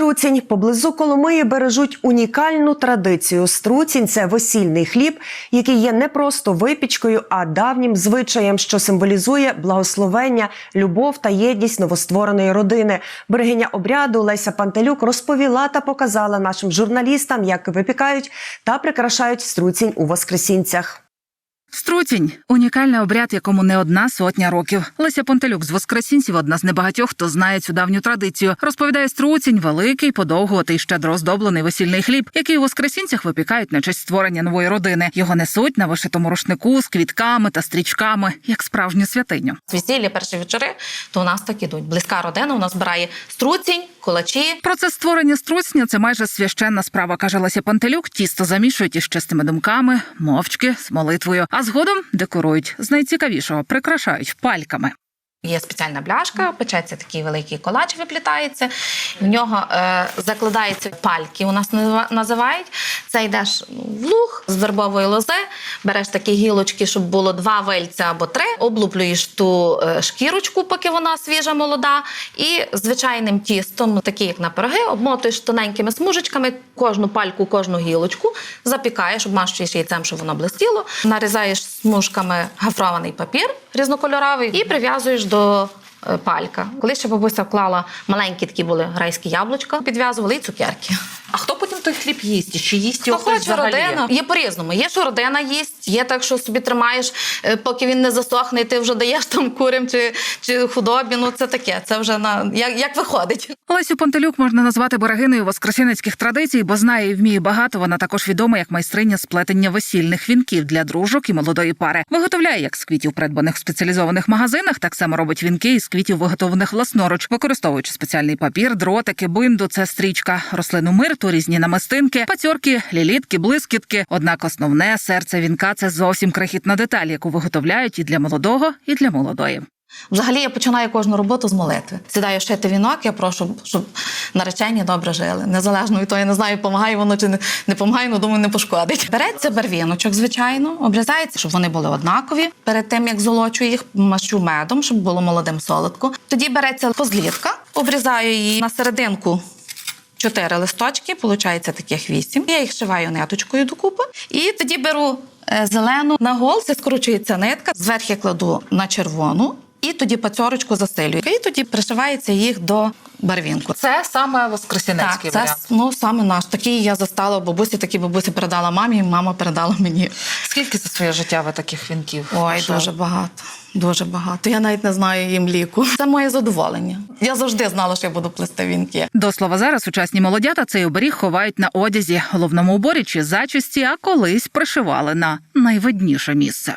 Струцінь поблизу Коломиї бережуть унікальну традицію. Струцінь це весільний хліб, який є не просто випічкою, а давнім звичаєм, що символізує благословення, любов та єдність новоствореної родини. Берегиня обряду Леся Пантелюк розповіла та показала нашим журналістам, як випікають та прикрашають струцінь у воскресінцях. Струцінь унікальний обряд, якому не одна сотня років. Леся Понтелюк з Воскресінців одна з небагатьох, хто знає цю давню традицію. Розповідає струцінь великий, подовгуватий, щедро оздоблений весільний хліб, який у Воскресінцях випікають на честь створення нової родини. Його несуть на вишитому рушнику з квітками та стрічками, як справжню святиню. Весілля, перші вечори, то у нас так ідуть. Близька родина у нас збирає струцінь, кулачі. Процес створення струцня це майже священна справа, каже Леся Пантелюк. Тісто замішують із чистими думками, мовчки з молитвою, згодом декорують з найцікавішого, прикрашають пальками. Є спеціальна бляшка, печеться такий великий колач, виплітається. В нього е, закладаються пальки. У нас назива- називають. Це йдеш в луг з вербової лози, береш такі гілочки, щоб було два вельця або три, облуплюєш ту е, шкірочку, поки вона свіжа, молода, і звичайним тістом, такі як на пироги, обмотуєш тоненькими смужечками кожну пальку, кожну гілочку, запікаєш, обмащуєш яйцем, щоб воно блистіло, нарізаєш смужками гафрований папір різнокольоровий і прив'язуєш до е, палька. Коли ще бабуся вклала маленькі такі були грайські яблучка, підв'язували і цукерки. А хто потім той хліб їсть? Чи їсть його хтось хоче взагалі? родина? Є по-різному. Є, що родина їсть, є так, що собі тримаєш, е, поки він не засохне, і ти вже даєш там курям чи, чи худобі. Ну це таке. Це вже на як, як виходить. Лесю Понтелюк можна назвати берегиною воскресенецьких традицій, бо знає і вміє багато. Вона також відома як майстриня сплетення весільних вінків для дружок і молодої пари. Виготовляє як з квітів, придбаних в спеціалізованих магазинах, так само робить вінки із квітів, виготовлених власноруч, використовуючи спеціальний папір, дротики, бинду, це стрічка, рослину мирту, різні намистинки, пацьорки, лілітки, блискітки. Однак основне серце вінка це зовсім крихітна деталь, яку виготовляють і для молодого, і для молодої. Взагалі я починаю кожну роботу з молитви. Сідаю шити вінок, я прошу, щоб наречені добре жили. Незалежно від того, я не знаю, допомагає воно чи не, допомагає, але думаю, не пошкодить. Береться барвіночок, звичайно, обрізається, щоб вони були однакові. Перед тим як золочую їх, мащу медом, щоб було молодим солодко. Тоді береться позлітка, обрізаю її на серединку. Чотири листочки, виходить таких вісім. Я їх шиваю ниточкою докупи. І тоді беру е, зелену на голці, скручується нитка, зверху кладу на червону, і тоді пацьорочку засилюю. І тоді пришивається їх до барвінку. Це саме Так, воскресенецький це ну саме наш. Такий я застала бабусі, такі бабусі передала мамі, мама передала мені. Скільки за своє життя ви таких вінків? Ой, шили? дуже багато. Дуже багато. Я навіть не знаю їм ліку. Це моє задоволення. Я завжди знала, що я буду плести вінки. До слова, зараз сучасні молодята цей оберіг ховають на одязі, головному уборі чи зачісті, а колись пришивали на найвидніше місце.